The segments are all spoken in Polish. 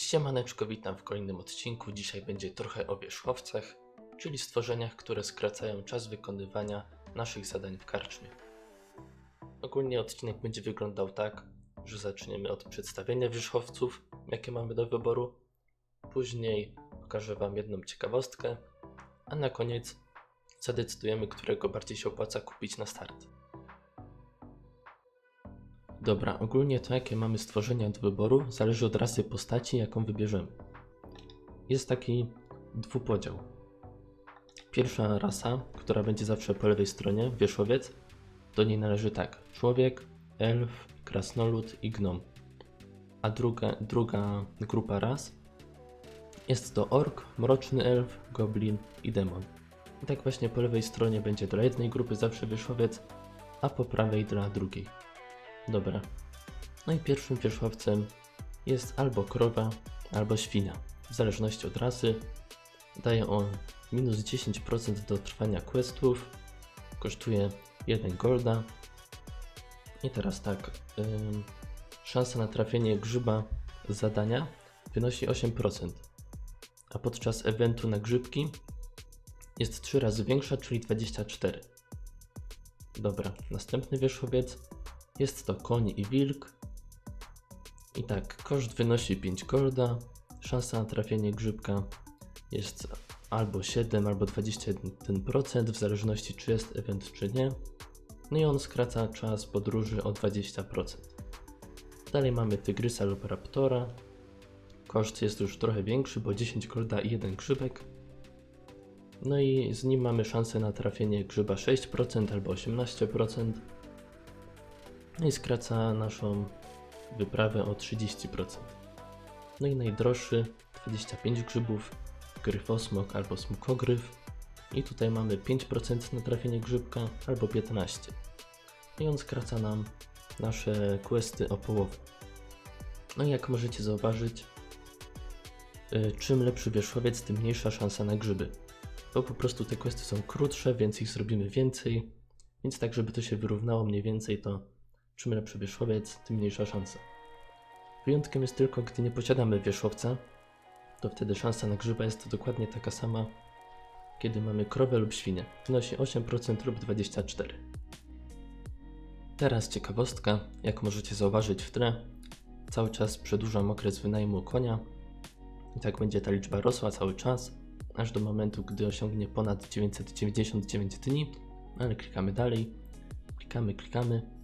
Siemaneczko, witam w kolejnym odcinku. Dzisiaj będzie trochę o wierzchowcach, czyli stworzeniach, które skracają czas wykonywania naszych zadań w karczmie. Ogólnie odcinek będzie wyglądał tak, że zaczniemy od przedstawienia wierzchowców, jakie mamy do wyboru. Później pokażę Wam jedną ciekawostkę, a na koniec zadecydujemy, którego bardziej się opłaca kupić na start. Dobra, ogólnie to jakie mamy stworzenia do wyboru zależy od rasy postaci, jaką wybierzemy. Jest taki dwupodział. Pierwsza rasa, która będzie zawsze po lewej stronie, wierzchowiec, do niej należy tak: człowiek, elf, krasnolud i gnom. A druga, druga grupa ras jest to ork, mroczny elf, goblin i demon. I tak właśnie po lewej stronie będzie dla jednej grupy zawsze wierzchowiec, a po prawej dla drugiej. Dobra. No i pierwszym wierzchowcem jest albo krowa, albo świnia. W zależności od rasy. Daje on minus 10% do trwania questów. Kosztuje 1 golda. I teraz tak. Szansa na trafienie grzyba z zadania wynosi 8%. A podczas eventu na grzybki jest 3 razy większa, czyli 24. Dobra, następny wierzchowiec jest to koń i wilk. I tak, koszt wynosi 5 golda. Szansa na trafienie grzybka jest albo 7, albo 21%, w zależności czy jest event, czy nie. No i on skraca czas podróży o 20%. Dalej mamy tygrysa lub raptora. Koszt jest już trochę większy, bo 10 golda i 1 grzybek. No i z nim mamy szansę na trafienie grzyba 6% albo 18%. No i skraca naszą wyprawę o 30%. No i najdroższy 25 grzybów, gryfosmok albo smukogryf. I tutaj mamy 5% na trafienie grzybka albo 15%. I on skraca nam nasze questy o połowę. No i jak możecie zauważyć, y, czym lepszy wierzchowiec, tym mniejsza szansa na grzyby. Bo po prostu te questy są krótsze, więc ich zrobimy więcej. Więc tak, żeby to się wyrównało mniej więcej, to czym lepszy wierzchowiec, tym mniejsza szansa. Wyjątkiem jest tylko, gdy nie posiadamy wierzchowca, to wtedy szansa na grzyba jest dokładnie taka sama, kiedy mamy krowę lub świnię. Wynosi 8% lub 24%. Teraz ciekawostka, jak możecie zauważyć w tle, cały czas przedłużam okres wynajmu konia i tak będzie ta liczba rosła cały czas, aż do momentu, gdy osiągnie ponad 999 dni, ale klikamy dalej, klikamy, klikamy,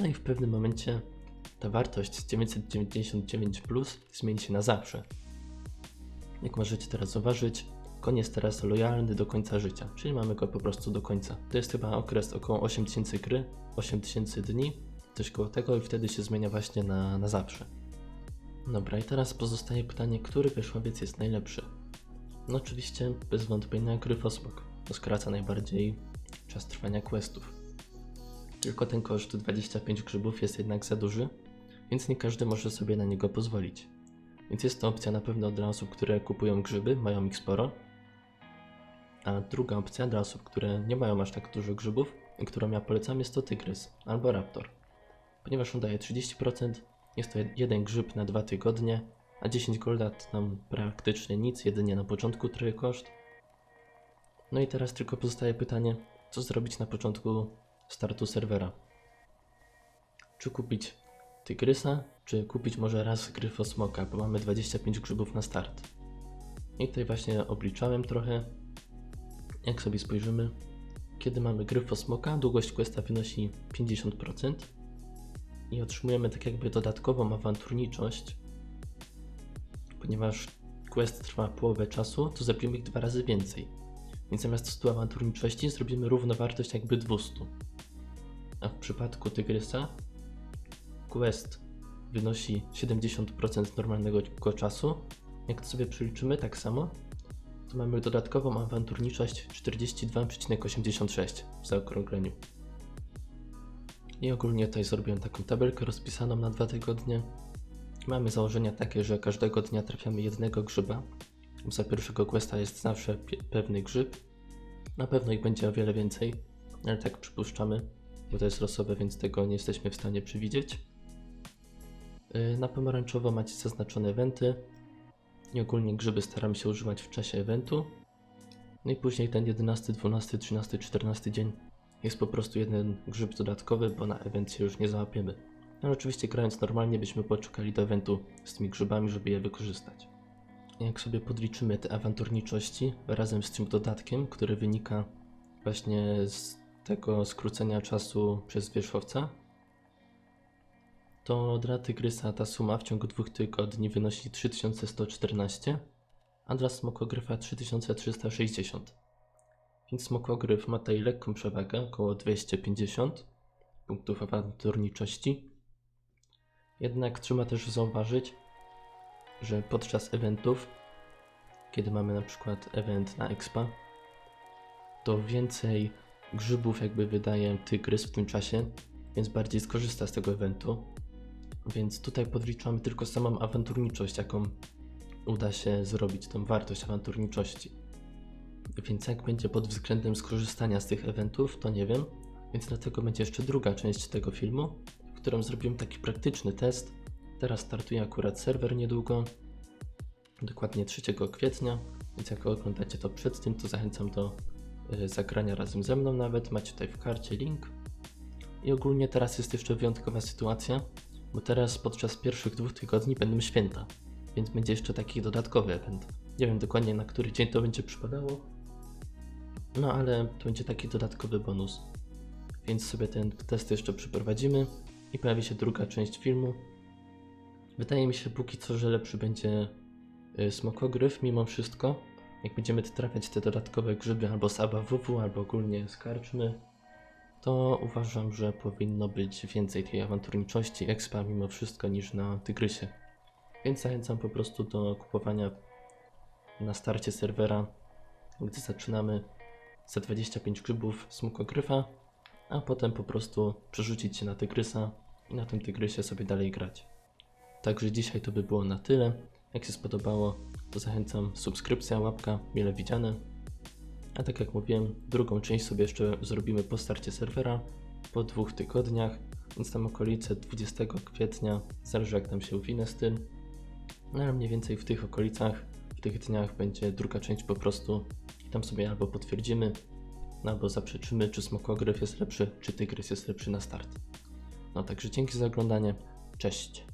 no i w pewnym momencie ta wartość z 999 plus zmieni się na zawsze. Jak możecie teraz zauważyć, koń jest teraz lojalny do końca życia, czyli mamy go po prostu do końca. To jest chyba okres około 8000 gry, 8000 dni, coś koło tego i wtedy się zmienia właśnie na, na zawsze. Dobra, i teraz pozostaje pytanie, który wierzchowiec jest najlepszy? No oczywiście bez wątpienia Gryfosmok, bo skraca najbardziej czas trwania questów. Tylko ten koszt 25 grzybów jest jednak za duży, więc nie każdy może sobie na niego pozwolić. Więc jest to opcja na pewno dla osób, które kupują grzyby, mają ich sporo. A druga opcja dla osób, które nie mają aż tak dużo grzybów którą ja polecam jest to tygrys albo raptor. Ponieważ on daje 30%, jest to jeden grzyb na dwa tygodnie, a 10 golda nam praktycznie nic, jedynie na początku trochę koszt. No i teraz tylko pozostaje pytanie, co zrobić na początku startu serwera. Czy kupić Tygrysa, czy kupić może raz Gryfosmoka, bo mamy 25 grzybów na start. I tutaj właśnie obliczałem trochę, jak sobie spojrzymy, kiedy mamy Gryfosmoka, długość questa wynosi 50% i otrzymujemy tak jakby dodatkową awanturniczość, ponieważ quest trwa połowę czasu, to zrobimy ich dwa razy więcej. Więc zamiast 100 awanturniczości zrobimy równowartość jakby 200. A w przypadku Tygrysa quest wynosi 70% normalnego czasu. Jak to sobie przeliczymy tak samo, to mamy dodatkową awanturniczość 42,86 w zaokrągleniu. I ogólnie tutaj zrobiłem taką tabelkę rozpisaną na dwa tygodnie. Mamy założenia takie, że każdego dnia trafiamy jednego grzyba. Za pierwszego questa jest zawsze pewny grzyb. Na pewno ich będzie o wiele więcej, ale tak przypuszczamy, bo to jest losowe, więc tego nie jesteśmy w stanie przewidzieć. Y, Na pomarańczowo macie zaznaczone eventy i ogólnie grzyby staramy się używać w czasie eventu. No i później ten 11, 12, 13, 14 dzień jest po prostu jeden grzyb dodatkowy, bo na event się już nie załapiemy. No oczywiście grając normalnie byśmy poczekali do eventu z tymi grzybami, żeby je wykorzystać. Jak sobie podliczymy te awanturniczości razem z tym dodatkiem, który wynika właśnie z tego skrócenia czasu przez wierzchowca, to dla Tygrysa ta suma w ciągu dwóch tygodni wynosi 3114, a dla Smokogryfa 3360. Więc Smokogryf ma tutaj lekką przewagę, około 250 punktów awanturniczości. Jednak trzeba też zauważyć, że podczas eventów, kiedy mamy na przykład event na Expa, to więcej grzybów jakby wydaje Tygrys w tym czasie, więc bardziej skorzysta z tego eventu. Więc tutaj podliczamy tylko samą awanturniczość, jaką uda się zrobić, tą wartość awanturniczości. Więc jak będzie pod względem skorzystania z tych eventów, to nie wiem. Więc dlatego będzie jeszcze druga część tego filmu, w którym zrobimy taki praktyczny test. Teraz startuje akurat serwer niedługo, dokładnie 3 kwietnia, więc jak oglądacie to przed tym, to zachęcam do zagrania razem ze mną nawet. Macie tutaj w karcie link. I ogólnie teraz jest jeszcze wyjątkowa sytuacja, bo teraz podczas pierwszych dwóch tygodni będą święta, więc będzie jeszcze taki dodatkowy event. Nie wiem dokładnie na który dzień to będzie przypadało, no ale to będzie taki dodatkowy bonus. Więc sobie ten test jeszcze przeprowadzimy i pojawi się druga część filmu. Wydaje mi się póki co, że lepszy będzie y, smokogryf mimo wszystko. Jak będziemy trafiać te dodatkowe grzyby albo z ABWW, albo ogólnie z karczmy, to uważam, że powinno być więcej tej awanturniczości expa mimo wszystko niż na Tygrysie. Więc zachęcam po prostu do kupowania na starcie serwera, gdy zaczynamy za 25 grzybów smukogryfa, a potem po prostu przerzucić się na Tygrysa i na tym Tygrysie sobie dalej grać. Także dzisiaj to by było na tyle. Jak się spodobało, zachęcam subskrypcja, łapka, mile widziane. A tak jak mówiłem, drugą część sobie jeszcze zrobimy po starcie serwera, po dwóch tygodniach, więc tam okolice 20 kwietnia, zależy jak tam się uwinę z tym. No ale mniej więcej w tych okolicach, w tych dniach będzie druga część po prostu i tam sobie albo potwierdzimy, no albo zaprzeczymy, czy smokogryf jest lepszy, czy tygrys jest lepszy na start. No także dzięki za oglądanie, cześć.